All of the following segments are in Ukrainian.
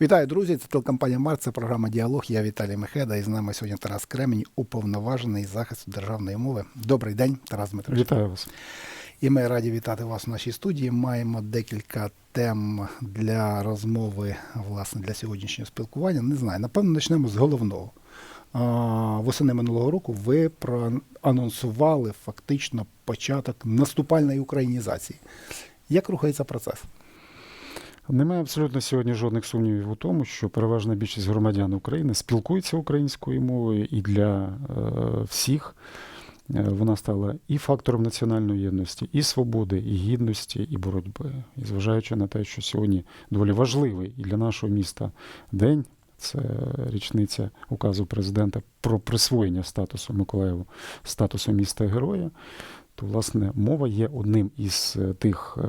Вітаю, друзі! Це телекомпанія Марк, це програма Діалог. Я Віталій Мехеда. І з нами сьогодні Тарас Кремінь, уповноважений із захисту державної мови. Добрий день, Тарас Дмитрович. Вітаю вас. І ми раді вітати вас в нашій студії. Маємо декілька тем для розмови, власне, для сьогоднішнього спілкування. Не знаю, напевно, почнемо з головного. Восени минулого року ви проанонсували фактично початок наступальної українізації. Як рухається процес? Немає абсолютно сьогодні жодних сумнівів у тому, що переважна більшість громадян України спілкується українською мовою, і для е, всіх е, вона стала і фактором національної єдності, і свободи, і гідності, і боротьби. І зважаючи на те, що сьогодні доволі важливий і для нашого міста день. Це річниця указу президента про присвоєння статусу Миколаєву статусу міста героя. То, власне, мова є одним із е, тих е,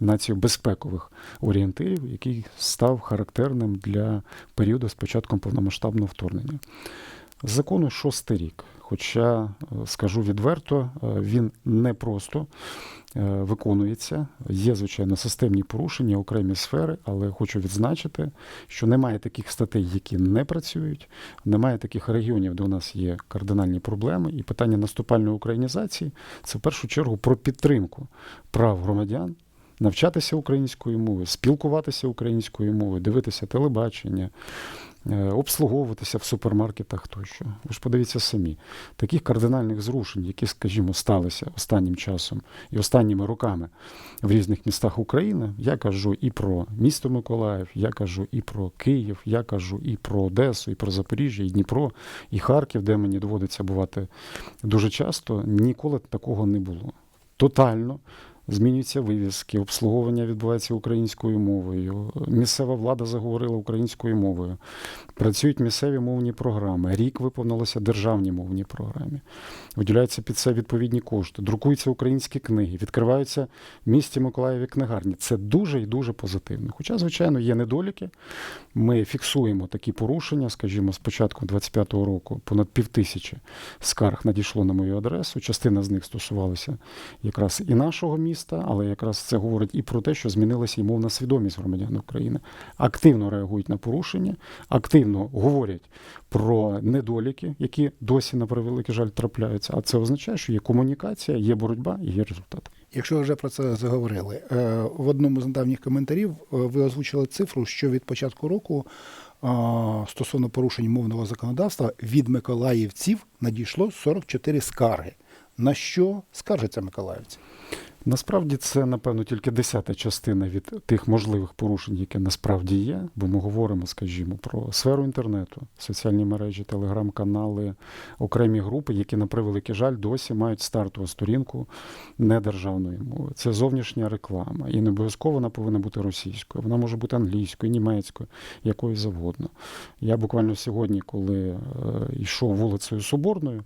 націобезпекових орієнтирів, який став характерним для періоду з початком повномасштабного вторгнення. Закону шостий рік. Хоча, е, скажу відверто, е, він не просто е, виконується. Є, звичайно, системні порушення, окремі сфери, але хочу відзначити, що немає таких статей, які не працюють, немає таких регіонів, де у нас є кардинальні проблеми. І питання наступальної українізації це в першу чергу про підтримку прав громадян. Навчатися українською мовою, спілкуватися українською мовою, дивитися телебачення, обслуговуватися в супермаркетах тощо. Ви ж подивіться самі, таких кардинальних зрушень, які, скажімо, сталися останнім часом і останніми роками в різних містах України, я кажу і про місто Миколаїв, я кажу і про Київ, я кажу і про Одесу, і про Запоріжжя, і Дніпро, і Харків, де мені доводиться бувати дуже часто, ніколи такого не було. Тотально Змінюються вивіски, обслуговування відбувається українською мовою. Місцева влада заговорила українською мовою. Працюють місцеві мовні програми. Рік виповнилося державні мовні програми. Виділяються під це відповідні кошти, друкуються українські книги, відкриваються в місті Миколаєві книгарні. Це дуже і дуже позитивно. Хоча, звичайно, є недоліки. Ми фіксуємо такі порушення. Скажімо, з початку 25-го року понад півтисячі скарг надійшло на мою адресу. Частина з них стосувалася якраз і нашого міста міста, але якраз це говорить і про те, що змінилася і мовна свідомість громадян України. Активно реагують на порушення, активно говорять про недоліки, які досі на превеликий жаль трапляються. А це означає, що є комунікація, є боротьба і є результат. Якщо ви вже про це заговорили, е, в одному з недавніх коментарів е, ви озвучили цифру, що від початку року е, стосовно порушень мовного законодавства від миколаївців надійшло 44 скарги. На що скаржаться миколаївці? Насправді це, напевно, тільки десята частина від тих можливих порушень, які насправді є, бо ми говоримо, скажімо, про сферу інтернету, соціальні мережі, телеграм-канали, окремі групи, які, на превеликий жаль, досі мають стартову сторінку недержавної мови. Це зовнішня реклама. І не обов'язково вона повинна бути російською, вона може бути англійською, німецькою, якою завгодно. Я буквально сьогодні, коли е, йшов вулицею Соборною,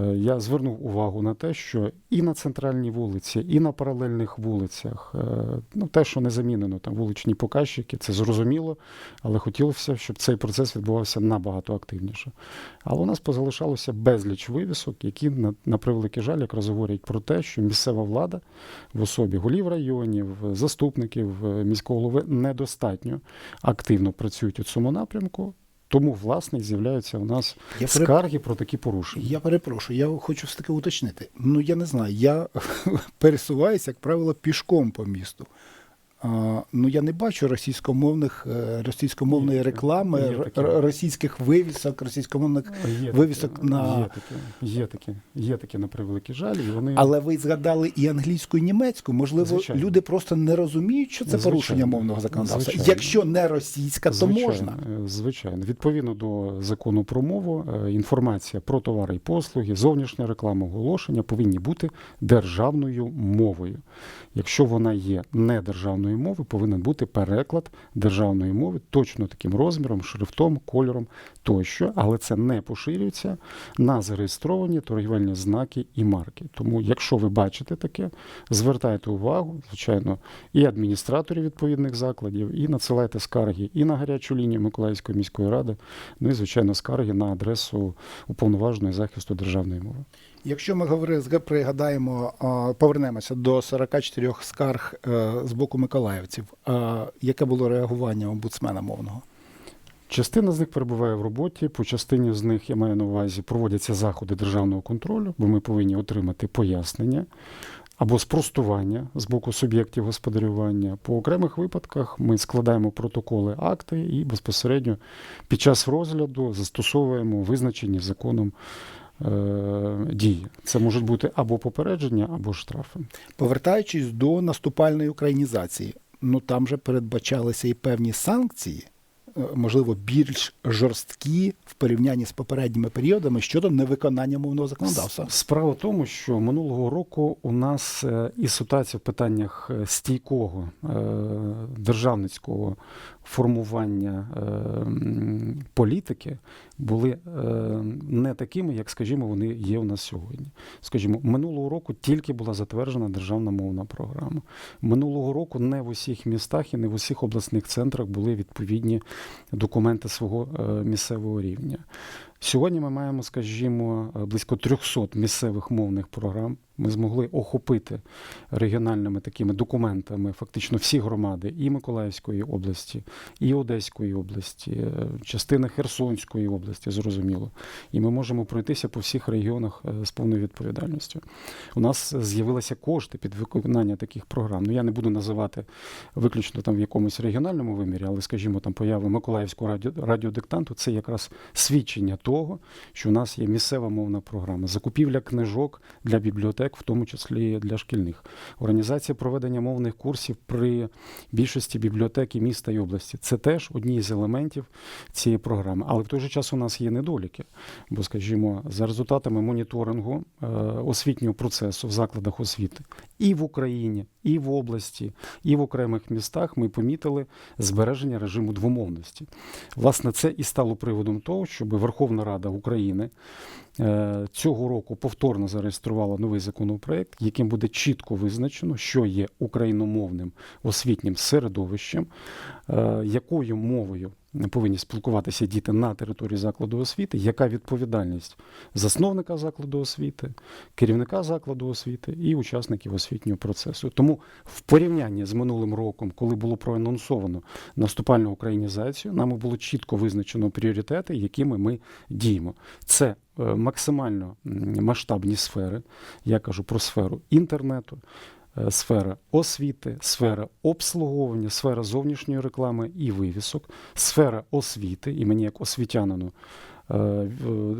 я звернув увагу на те, що і на центральній вулиці, і на паралельних вулицях, е, ну те, що не замінено там вуличні показчики, це зрозуміло, але хотілося, щоб цей процес відбувався набагато активніше. Але у нас позалишалося безліч вивісок, які на, на превеликий жаль якраз говорять про те, що місцева влада в особі голів районів, заступників е, міського голови недостатньо активно працюють у цьому напрямку. Тому, власне, з'являються у нас Я скарги про такі порушення. Я перепрошую, я хочу все таки уточнити. Ну я не знаю, я пересуваюся, як правило, пішком по місту. Ну я не бачу російськомовних е, російськомовної Є, реклами, є російських вивісок, російськомовних Є вивісок таке, на є таке, є таке, є таке на превеликий жаль, і вони але ви згадали і англійську, і німецьку. Можливо, Звичайно. люди просто не розуміють, що це Звичайно. порушення мовного законодавства. Звичайно. Якщо не російська, то звичайно, можна. е, звичайно. Відповідно до закону про мову, е, інформація про товари і послуги, зовнішня реклама, оголошення повинні бути державною мовою. Якщо вона є не державною мовою, повинен бути переклад державної мови точно таким розміром, шрифтом, кольором тощо, але це не поширюється на зареєстровані торгівельні знаки і марки. Тому, якщо ви бачите таке, звертайте увагу, звичайно, і адміністраторів відповідних закладів, і надсилайте скарги і на гарячу лінію Миколаївської міської ради, ну і звичайно скарги на адресу уповноваженої захисту державної мови. Якщо ми говорили, зга- пригадаємо, повернемося до 44 скарг е, з боку миколаївців, яке було реагування омбудсмена мовного? Частина з них перебуває в роботі, по частині з них я маю на увазі проводяться заходи державного контролю, бо ми повинні отримати пояснення або спростування з боку суб'єктів господарювання. По окремих випадках ми складаємо протоколи акти і безпосередньо під час розгляду застосовуємо визначені законом дії. Це можуть бути або попередження, або штрафи. Повертаючись до наступальної українізації, ну там же передбачалися і певні санкції, е, можливо, більш жорсткі в порівнянні з попередніми періодами щодо невиконання мовного законодавства. Справа в тому, що минулого року у нас е, і ситуація в питаннях е, стійкого е, державницького формування е, політики були е, не такими, як, скажімо, вони є у нас сьогодні. Скажімо, минулого року тільки була затверджена державна мовна програма. Минулого року не в усіх містах і не в усіх обласних центрах були відповідні документи свого е, місцевого рівня. Сьогодні ми маємо, скажімо, е, близько 300 місцевих мовних програм. Ми змогли охопити регіональними такими документами фактично всі громади і Миколаївської області, і Одеської області, е, частина Херсонської області, зрозуміло. І ми можемо пройтися по всіх регіонах е, з повною відповідальністю. У нас з'явилися кошти під виконання таких програм. Ну я не буду називати виключно там в якомусь регіональному вимірі, але, скажімо, там появи Миколаївського радіо, радіодиктанту це якраз свідчення того, що у нас є місцева мовна програма, закупівля книжок для бібліотек, в тому числі для шкільних. Організація проведення мовних курсів при більшості бібліотек і міста і області. Це теж одні з елементів цієї програми. Але в той же час у нас є недоліки. Бо, скажімо, за результатами моніторингу е, освітнього процесу в закладах освіти і в Україні, і в області, і в окремих містах ми помітили збереження режиму двомовності. Власне, це і стало приводом того, щоб Верховна Рада України. Е, цього року повторно зареєструвала новий законопроект, яким буде чітко визначено, що є україномовним освітнім середовищем, е, якою мовою повинні спілкуватися діти на території закладу освіти, яка відповідальність засновника закладу освіти, керівника закладу освіти і учасників освітнього процесу. Тому в порівнянні з минулим роком, коли було проанонсовано наступальну українізацію, нами було чітко визначено пріоритети, якими ми діємо. Це е, максимально масштабні сфери. Я кажу про сферу інтернету. Е, Сфера освіти, сфера обслуговування, сфера зовнішньої реклами і вивісок, сфера освіти, і мені як освітянину е,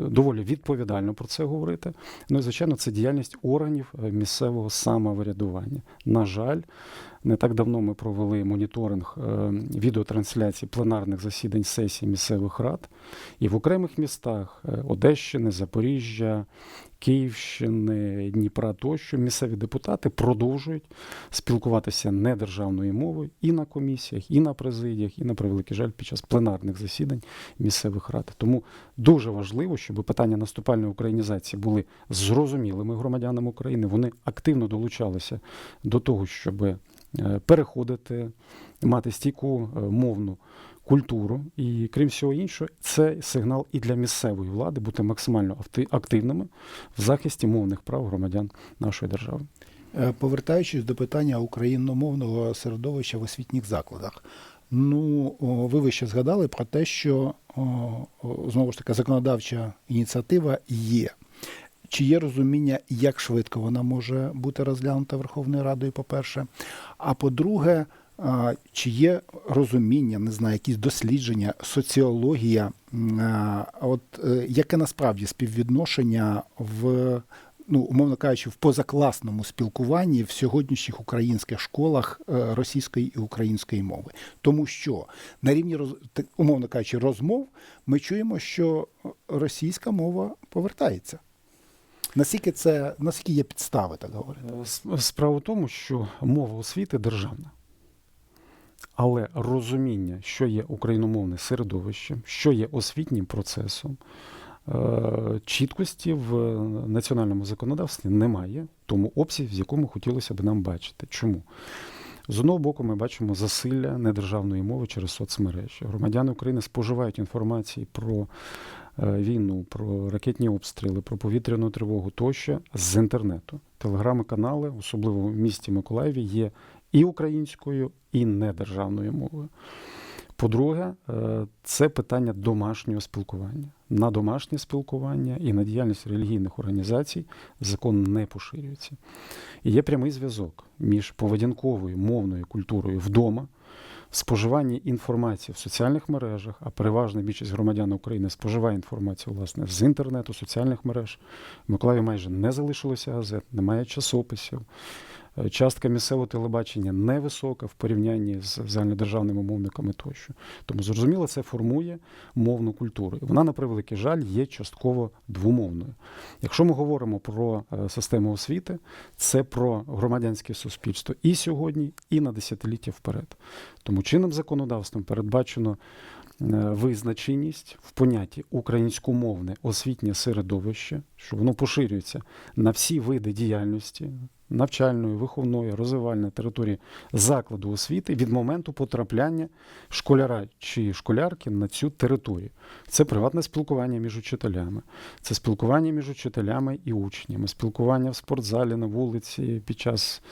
доволі відповідально про це говорити. Ну і звичайно, це діяльність органів е, місцевого самоврядування. На жаль, не так давно ми провели моніторинг відеотрансляції пленарних засідань сесій місцевих рад, і в окремих містах Одещини, Запоріжжя, Київщини, Дніпра тощо місцеві депутати продовжують спілкуватися недержавною мовою і на комісіях, і на президіях, і на превеликий жаль під час пленарних засідань місцевих рад. Тому дуже важливо, щоб питання наступальної українізації були зрозумілими громадянам України. Вони активно долучалися до того, щоб е, переходити, мати стійку е, мовну культуру. І крім всього іншого, це сигнал і для місцевої влади бути максимально активними в захисті мовних прав громадян нашої держави. Е, Повертаючись до питання україномовного середовища в освітніх закладах. Ну, ви вище згадали про те, що знову ж таки законодавча ініціатива є. Чи є розуміння, як швидко вона може бути розглянута Верховною Радою, по-перше. А по-друге, чи є розуміння, не знаю, якісь дослідження, соціологія, от е, яке насправді співвідношення в ну, умовно кажучи, в позакласному спілкуванні в сьогоднішніх українських школах е, російської і української мови. Тому що на рівні умовно кажучи, розмов ми чуємо, що російська мова повертається. Наскільки це наскільки є підстави, так говорити? Е, Справа в тому, що мова освіти державна. Але розуміння, що є україномовне середовище, що є освітнім процесом, е, чіткості в національному законодавстві немає тому обсязі, в якому хотілося б нам бачити. Чому? З одного боку, ми бачимо засилля недержавної мови через соцмережі. Громадяни України споживають інформації про е, війну, про ракетні обстріли, про повітряну тривогу тощо з інтернету. Телеграми-канали, особливо в місті Миколаєві, є і українською, і недержавною мовою. По-друге, е, це питання домашнього спілкування. На домашнє спілкування і на діяльність релігійних організацій закон не поширюється. І є прямий зв'язок між поведінковою мовною культурою вдома, споживання інформації в соціальних мережах, а переважна більшість громадян України споживає інформацію власне з інтернету, соціальних мереж. В Миколаєві майже не залишилося газет, немає часописів. Е, Частка місцевого телебачення невисока в порівнянні з загальнодержавними мовниками тощо. Тому зрозуміло, це формує мовну культуру. І Вона, на превеликий жаль, є частково двомовною. Якщо ми говоримо про е, систему освіти, це про громадянське суспільство і сьогодні, і на десятиліття вперед. Тому чинним законодавством передбачено визначеність в понятті українськомовне освітнє середовище, що воно поширюється на всі види діяльності навчальної, виховної, розвивальної території закладу освіти від моменту потрапляння школяра чи школярки на цю територію. Це приватне спілкування між учителями, це спілкування між учителями і учнями, спілкування в спортзалі, на вулиці під час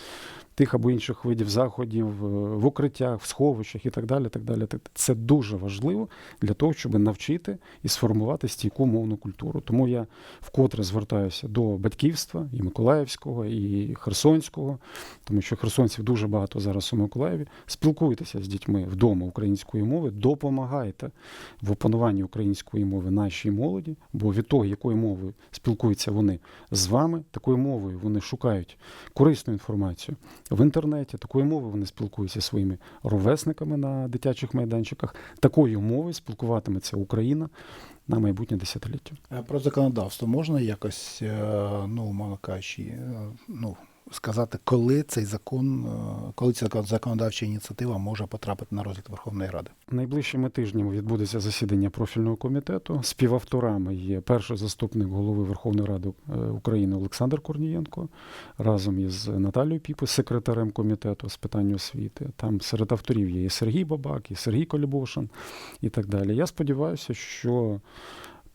тих або інших видів заходів, е, в укриттях, в сховищах і так далі. Так далі. Це дуже важливо для того, щоб навчити і сформувати стійку мовну культуру. Тому я вкотре звертаюся до батьківства і Миколаївського, і Херсонського, тому що херсонців дуже багато зараз у Миколаєві. Спілкуйтеся з дітьми вдома української мови, допомагайте в опануванні української мови нашій молоді, бо від того, якою мовою спілкуються вони з вами, такою мовою вони шукають корисну інформацію в інтернеті, такою мовою вони спілкуються своїми ровесниками на дитячих майданчиках. Такою мовою спілкуватиметься Україна на майбутнє десятиліття. Про законодавство можна якось, е, ну, умовно кажучи, е, ну, сказати, коли цей закон, е, коли ця законодавча ініціатива може потрапити на розгляд Верховної Ради? Найближчими тижнями відбудеться засідання профільного комітету. Співавторами є перший заступник голови Верховної Ради е, України Олександр Корнієнко разом із Наталією Піпи, секретарем комітету з питань освіти. Там серед авторів є і Сергій Бабак, і Сергій Колібошин, і так далі. Я сподіваюся, що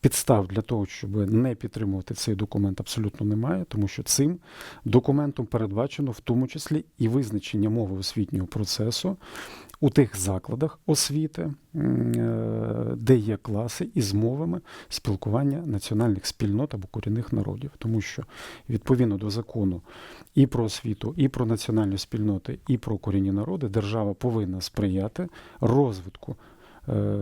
підстав для того, щоб не підтримувати цей документ, абсолютно немає, тому що цим документом передбачено в тому числі і визначення мови освітнього процесу у тих закладах освіти, е, де є класи із мовами спілкування національних спільнот або корінних народів, тому що відповідно до закону і про освіту, і про національні спільноти, і про корінні народи держава повинна сприяти розвитку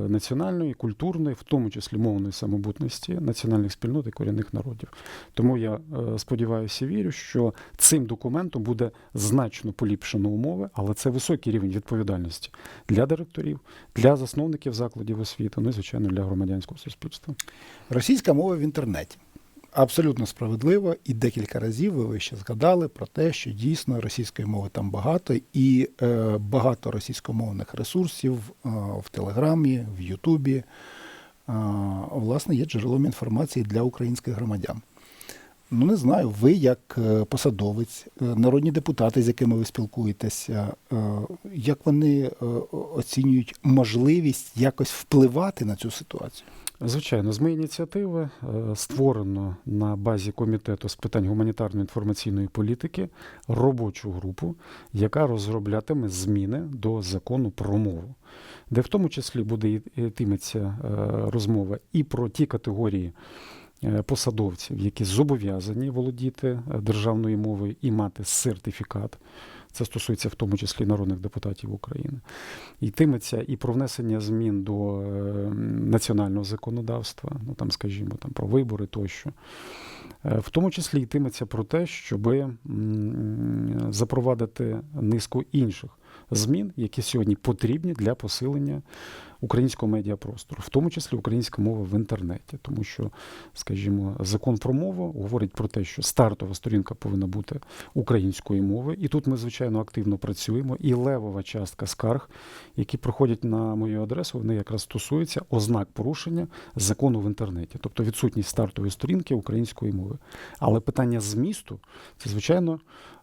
національної, культурної, в тому числі мовної самобутності національних спільнот і корінних народів. Тому я е, сподіваюся вірю, що цим документом буде значно поліпшено умови, але це високий рівень відповідальності для директорів, для засновників закладів освіти, ну і звичайно для громадянського суспільства. Російська мова в інтернеті. Абсолютно справедливо, і декілька разів ви ще згадали про те, що дійсно російської мови там багато, і е, багато російськомовних ресурсів е, в Телеграмі, в Ютубі, е, власне, є джерелом інформації для українських громадян. Ну, не знаю, ви як е, посадовець, е, народні депутати, з якими ви спілкуєтеся, е, як вони оцінюють можливість якось впливати на цю ситуацію? Звичайно, з моєї ініціативи е, створено на базі комітету з питань гуманітарної інформаційної політики робочу групу, яка розроблятиме зміни до закону про мову, де в тому числі буде йтиметься е, розмова і про ті категорії е, посадовців, які зобов'язані володіти державною мовою і мати сертифікат. Це стосується в тому числі народних депутатів України. Йтиметься і про внесення змін до е, національного законодавства, ну там, скажімо, там про вибори тощо. Е, В тому числі йтиметься про те, щоб запровадити низку інших змін, які сьогодні потрібні для посилення українського медіапростору, в тому числі українська мова в інтернеті, тому що, скажімо, закон про мову говорить про те, що стартова сторінка повинна бути української мови, і тут ми звичайно активно працюємо. І левова частка скарг, які проходять на мою адресу, вони якраз стосуються ознак порушення закону в інтернеті, тобто відсутність стартової сторінки української мови. Але питання змісту це звичайно.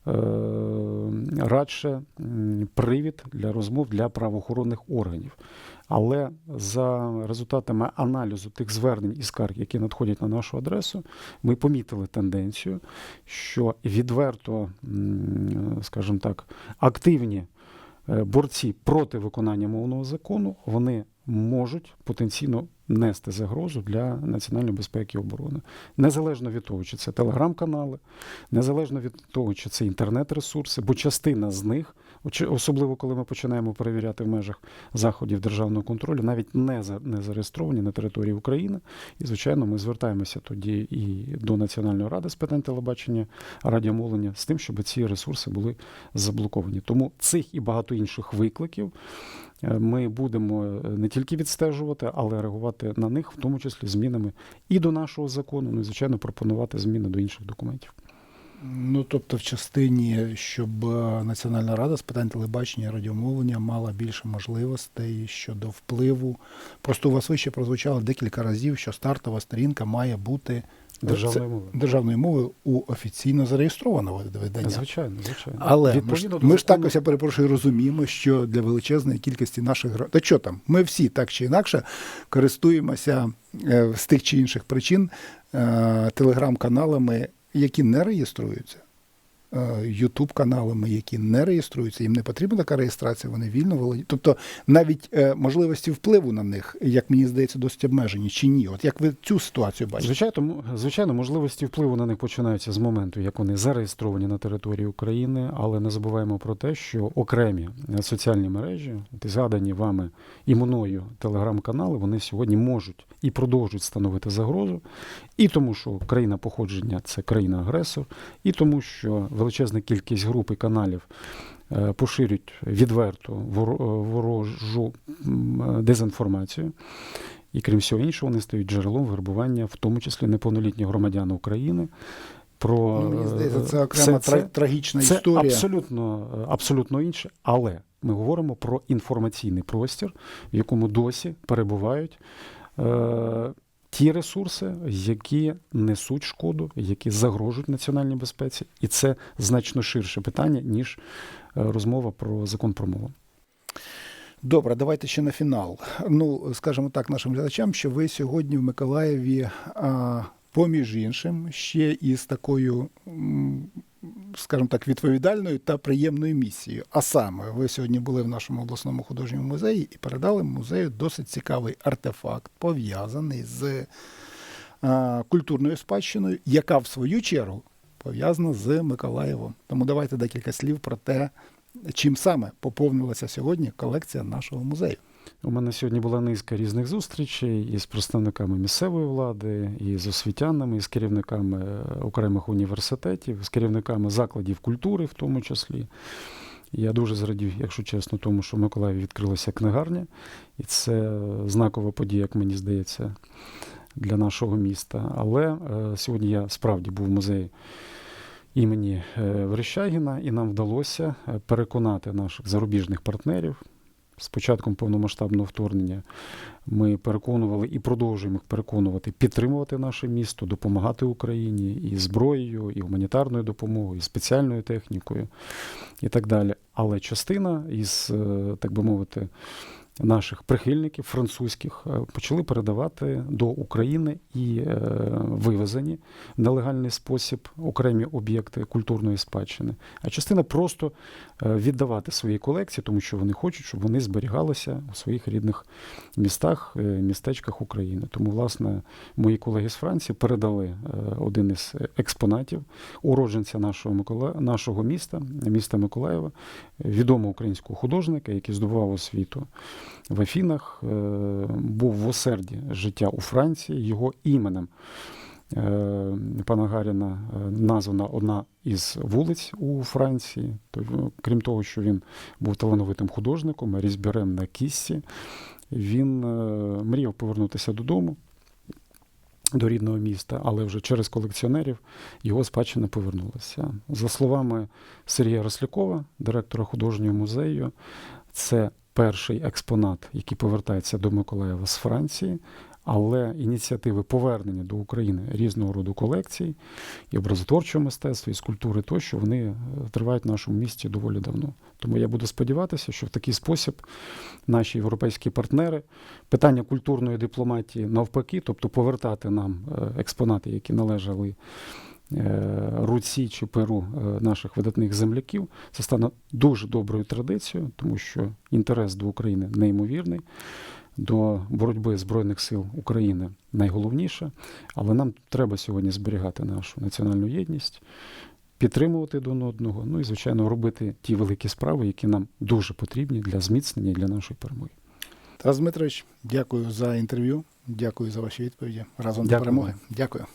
е, Радше привід для розмов для правоохоронних органів. Але за результатами аналізу тих звернень і скарг, які надходять на нашу адресу, ми помітили тенденцію, що відверто, скажімо так, активні е, борці проти виконання мовного закону, вони можуть потенційно нести загрозу для національної безпеки і оборони. Незалежно від того, чи це телеграм-канали, незалежно від того, чи це інтернет-ресурси, бо частина з них, особливо коли ми починаємо перевіряти в межах заходів державного контролю, навіть не, за, не зареєстровані на території України. І, звичайно, ми звертаємося тоді і до Національної ради з питань телебачення, радіомовлення з тим, щоб ці ресурси були заблоковані. Тому цих і багато інших викликів е, ми будемо е, не тільки відстежувати, але реагувати на них, в тому числі змінами і до нашого закону, ну і звичайно пропонувати зміни до інших документів. Ну, тобто, в частині, щоб е, Національна рада з питань телебачення і радіомовлення мала більше можливостей щодо впливу. Просто у вас вище прозвучало декілька разів, що стартова сторінка має бути Державною мовою. державною мовою у офіційно зареєстрованого видання. Звичайно, звичайно. Але ми ж, ми ж також, я перепрошую, розуміємо, що для величезної кількості наших Та що там? Ми всі так чи інакше користуємося е, з тих чи інших причин е, телеграм-каналами, які не реєструються. Ютуб каналами, які не реєструються, їм не потрібна така реєстрація, вони вільно володіють. Тобто навіть е, можливості впливу на них, як мені здається, досить обмежені чи ні. От як ви цю ситуацію бачите? Звичайно, звичайно, можливості впливу на них починаються з моменту, як вони зареєстровані на території України, але не забуваємо про те, що окремі е, соціальні мережі, згадані вами і мною телеграм-канали, вони сьогодні можуть і продовжують становити загрозу, і тому, що країна походження це країна-агресор, і тому, що величезна кількість груп і каналів е, поширюють відверту е, ворожу е, дезінформацію. І крім всього іншого, вони стають джерелом вербування, в тому числі неповнолітніх громадян України. Про Ну, мені здається, це окрема це- тра- трагічна це історія. абсолютно, абсолютно інше, але ми говоримо про інформаційний простір, в якому досі перебувають е, ті ресурси, які несуть шкоду, які загрожують національній безпеці, і це значно ширше питання, ніж е, розмова про закон про мову. Добре, давайте ще на фінал. Ну, скажімо так, нашим глядачам, що ви сьогодні в Миколаєві, а, поміж іншим, ще із такою, скажімо так, відповідальною та приємною місією. А саме, ви сьогодні були в нашому обласному художньому музеї і передали музею досить цікавий артефакт, пов'язаний з а, культурною спадщиною, яка в свою чергу пов'язана з Миколаєвом. Тому давайте декілька слів про те, чим саме поповнилася сьогодні колекція нашого музею. У мене сьогодні була низка різних зустрічей із представниками місцевої влади, і з освітянами, і з керівниками е, окремих університетів, з керівниками закладів культури, в тому числі. Я дуже зрадів, якщо чесно, тому що в Миколаєві відкрилася книгарня, і це знакова подія, як мені здається, для нашого міста. Але е, сьогодні я справді був в музеї імені е, Верещагіна, і нам вдалося е, переконати наших зарубіжних партнерів. З початком повномасштабного вторгнення ми переконували і продовжуємо їх переконувати, підтримувати наше місто, допомагати Україні і зброєю, і гуманітарною допомогою, і спеціальною технікою, і так далі. Але частина із, е, так би мовити, наших прихильників французьких е, почали передавати до України і е, вивезені в нелегальний спосіб окремі об'єкти культурної спадщини, а частина просто е, віддавати свої колекції, тому що вони хочуть, щоб вони зберігалися у своїх рідних містах, містечках України. Тому, власне, мої колеги з Франції передали один із експонатів уродженця нашого Микола... нашого міста, міста Миколаєва, відомого українського художника, який здобував освіту в Афінах, е, був в осерді життя у Франції. Його іменем е, пана Гаріна е, названа одна із вулиць у Франції. То, е, Крім того, що він був талановитим художником, різьбярем на кісті. Він мріяв повернутися додому, до рідного міста, але вже через колекціонерів його спадщина повернулася. За словами Сергія Рослякова, директора художнього музею, це перший експонат, який повертається до Миколаєва з Франції. Але ініціативи повернення до України різного роду колекцій, і образотворчого мистецтва, і скульптури тощо, вони е, тривають в нашому місті доволі давно. Тому я буду сподіватися, що в такий спосіб наші європейські партнери питання культурної дипломатії навпаки, тобто повертати нам е, експонати, які належали руці чи перу е, наших видатних земляків, це стане дуже доброю традицією, тому що інтерес до України неймовірний. До боротьби Збройних сил України найголовніше, але нам треба сьогодні зберігати нашу національну єдність, підтримувати один одного, ну і, звичайно, робити ті великі справи, які нам дуже потрібні для зміцнення і для нашої перемоги. Тарас Дмитрович, дякую за інтерв'ю. Дякую за ваші відповіді. Разом до перемоги. Дякую.